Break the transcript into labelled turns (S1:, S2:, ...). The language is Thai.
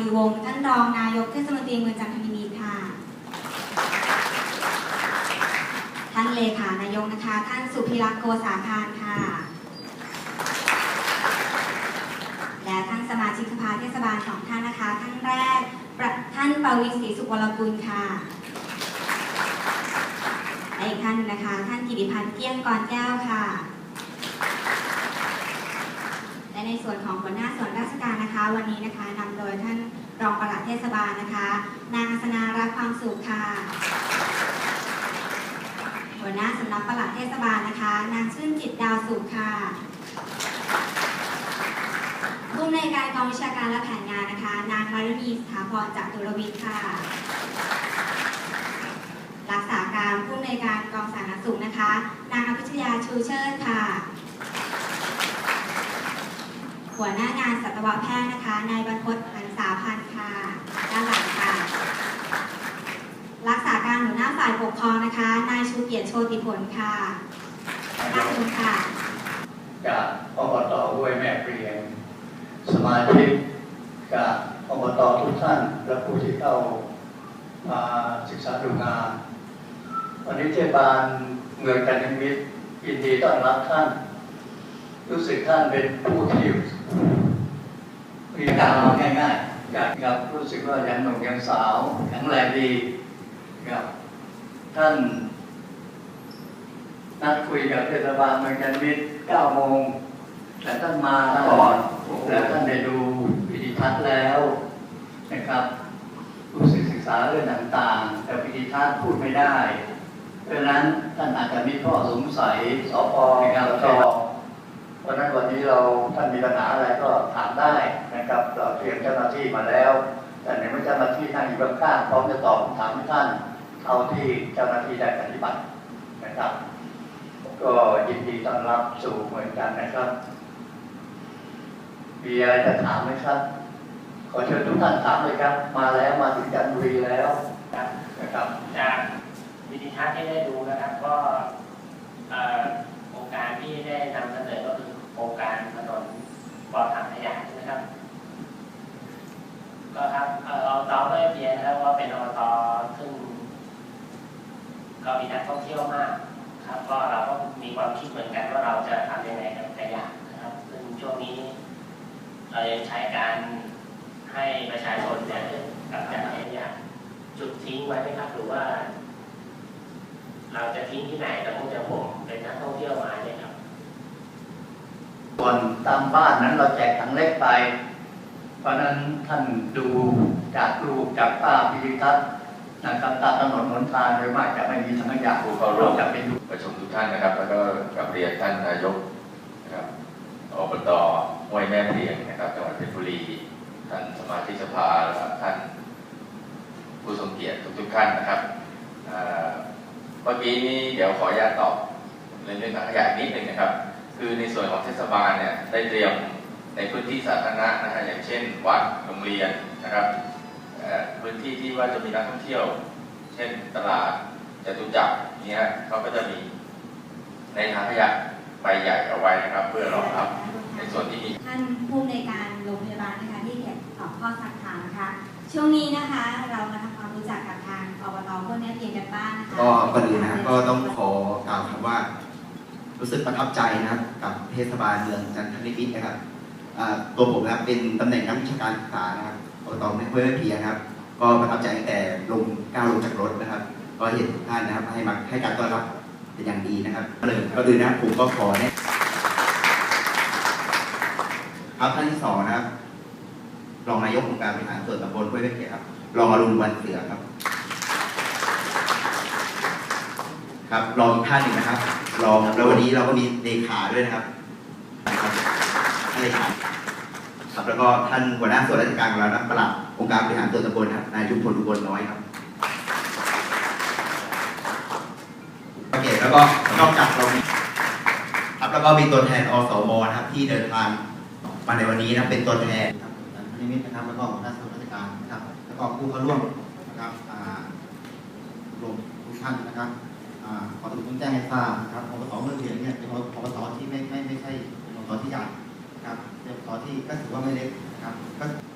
S1: ลือวงท่านรองนายกเทศมนตรีเมืองจันทบุรีค่ะ ท่านเลขานายกนะคะ ท่านสุพิรักษ์โกษาคารค่ะ และท่านสมาชิกสภาเทศบาลสองท่านนะคะ ท่านแรกรท่านปวิศรีสุวรกุลค่ะและอีกท่านหนึงนะคะ ท่านกิติพันธ์เกี้ยงกรแก้วค่ะ ในส่วนของหัวหน้าส่วนราชการนะคะ วันนี้นะคะนำโดยท่านรองปลัดเทศบาลนะคะ นางอัศนารักความสุขค่ะ หัวหน้าสำนักปลัดเทศบาลนะคะ นางชื่นจิตดาวสุขค่ะผู้อำนวยการกองวิชาการและแผนงานนะคะ นางมารุณีสถาพรจากตุรวิทย์ค่ะ รักษาการผู้อำนวยการกองสาธารณสุขนะคะ นางอภิชยาชูเชิดค่ะ หัวหน้างานสัตวแพทย์นะคะ นายบรรพตหันษาพันธ์ค่ะ ด้านหลังค่ะ รักษาการหัวหน้าฝ่ายปกครองนะคะ นายชูเกียรติโชติผลค่ะด้านนู้นค่ะ
S2: จากอบตห้วยแม่เปรียงสมาชิกจากอบตทุกท่านและผู้ที่เข้ามาศึกษาดูงาน วันนี้เทศบาลเมืองกันทมิตรยินดีต้อนรับท่าน รู้สึกท่านเป็นผู้ที่ มีการมาง่ายๆอยากครับรู้สึกว่ายังหนุ่มยังสาวแข็งแรงดีครับท่านนัดคุยกับเทศบาลเมืองจันทมิตร9โมงแต่ท่านมาก่อนแล้วท่านได้ดูวิดีทัศน์แล้วนะครับรู้สึกศึกษาเรื่องต่างๆ แต่วิดีทัศน์พูดไม่ได้เพราะฉะนั้นท่านอาจจะมีข้อสงสัยสปนะครับตเพราะฉะนั้นวันนี้เราท่านมีปัญหาอะไรก็ถามได้นะครับ เรียมเจ้าหน้าที่มาแล้ว แต่ในเมื่อเจ้าหน้าที่นั่งอยู่ข้างๆพร้อมจะตอบคำถามท่านเท่าที่เจ้าหน้าที่ได้ปฏิบัตินะครับ ก็ยินดีต้อนรับสู่เหมือนกันนะครับ มีอะไรจะถามไหมครับ ขอเชิญทุกท่านถามเลยครับ มาแล้วมาถึงจันทบุรีแล้วนะครับ
S3: จากวิดีทัศน์ที่ได้ดูนะครับก็โครงการที่ได้นำเสนอก็คือโครงการถนนบ่อถังขยะใช่ไหมครับ ก็ครับเอ่ออบตไม่ เพียนะครับว่าเป็นอบตซึ่งก็มีนักท่องเที่ยวมากครับก็เราก็มีความคิดเหมือนกันว่าเราจะทำยังไงกับขยะนะครับ ซึ่งช่วงนี้ เรายังใช้การให้ประชาชนเนี่ยกำจัดขยะจุดทิ้งไว้ไหมครับหรือว่า เราจะทิ้งที่ไหนแต่ผมจะผมเป็นนักท่องเที่ยวมาเนี่ยครับ
S2: ส่วนตามบ้านนั้นเราแจกถังเล็กไป เพราะฉะนั้นท่านดูจากรูปจากภาพวิดีทัศน์นะครับตามถนนหนทางโดยมากจะไม่มีถังขยะ
S4: ผู้เข้าร่วม
S2: จะเป็น
S4: ประชุมทุกท่านนะครับ แล้วก็กลับเรียนท่านนายกนะครับอบตห้วยแม่เพียงนะครับจังหวัดเพชรบุรี ท่านสมาชิกสภาและท่านผู้ทรงเกียรติทุกๆท่านนะครับเอ่อเมื่อกี้นี้เดี๋ยวขออนุญาตตอบในเรื่องถังขยะนิดหนึ่งนะครับ คือในส่วนของเทศบาลเนี่ยได้เตรียม ในพื้นที่สาธารณะนะฮะอย่างเช่น วัดโรงเรียนนะครับเอ่อพื้นที่ที่ว่าจะมีนักท่องเที่ยว เช่นตลาดจตุจักรเนี้ยเขาก็จะมีในถังขยะใบใหญ่เอาไว้นะครับ เพื่อรองรับในส่วนที่มี
S1: ท่านผู้อำนวยการโรงพยาบาลนะคะที่เกียรติตอบข้อสักถามนะคะช่วงนี้นะคะเรามาทำความรู้จักกับทางอบตพวกนี้เพียงกันบ้างนะคะ
S5: ก็ก่อนอื่นนะครับก็ต้องขอกล่าวคำว่า รู้สึกประทับใจนะครับกับเทศบาลเมืองจันทบุรีนะครับอ่า ตัวผมนะครับเป็นตำแหน่งนักวิชาการศึกษานะครับอบตไม่ค่อยไม่เพียนะครับ ก็ประทับใจตั้งแต่ลงก้าวลงจากรถนะครับ ก็เห็นทุกท่านนะครับให้มาให้การต้อนรับเป็นอย่างดีนะครับเลยก็อื่นะครับผมก็ขอแนะครับท่านที่สองนะครับรองนายกองค์การบริหารส่วนตำบลห้วยเล็กครับรองอรุณวันเสือครับ ครับรองอีกท่านหนึ่งนะครับ รองแล้ววันนี้เราก็มีเลขาด้วยนะครับนะครับท่านเลขา ครับแล้วก็ท่านหัวหน้าส่วนราชการของเรานะปลัดองค์การบริหารส่วนตำบลครับนายยุพลอุบลน้อยครับโอเคแล้วก็นอกจากเรามีครับแล้วก็มีตัวแทนอสมนะครับที่เดินทางมาในวันนี้นะเป็นตัวแทน
S6: ครับนิมิตนะครับแล้วก็หัวหน้าส่วนราชการนะครับแล้วก็ผู้เข้าร่วมนะครับรวมทุกท่านนะครับอ่าขอต้องแจ้งให้ทราบนะครับอบตเมื่อเรียนเนี่ยเป็นอบตที่ไม่ไม่ไม่ใช่อบตที่ใหญ่ อที่ก็ถือว่าไม่เล็กครับ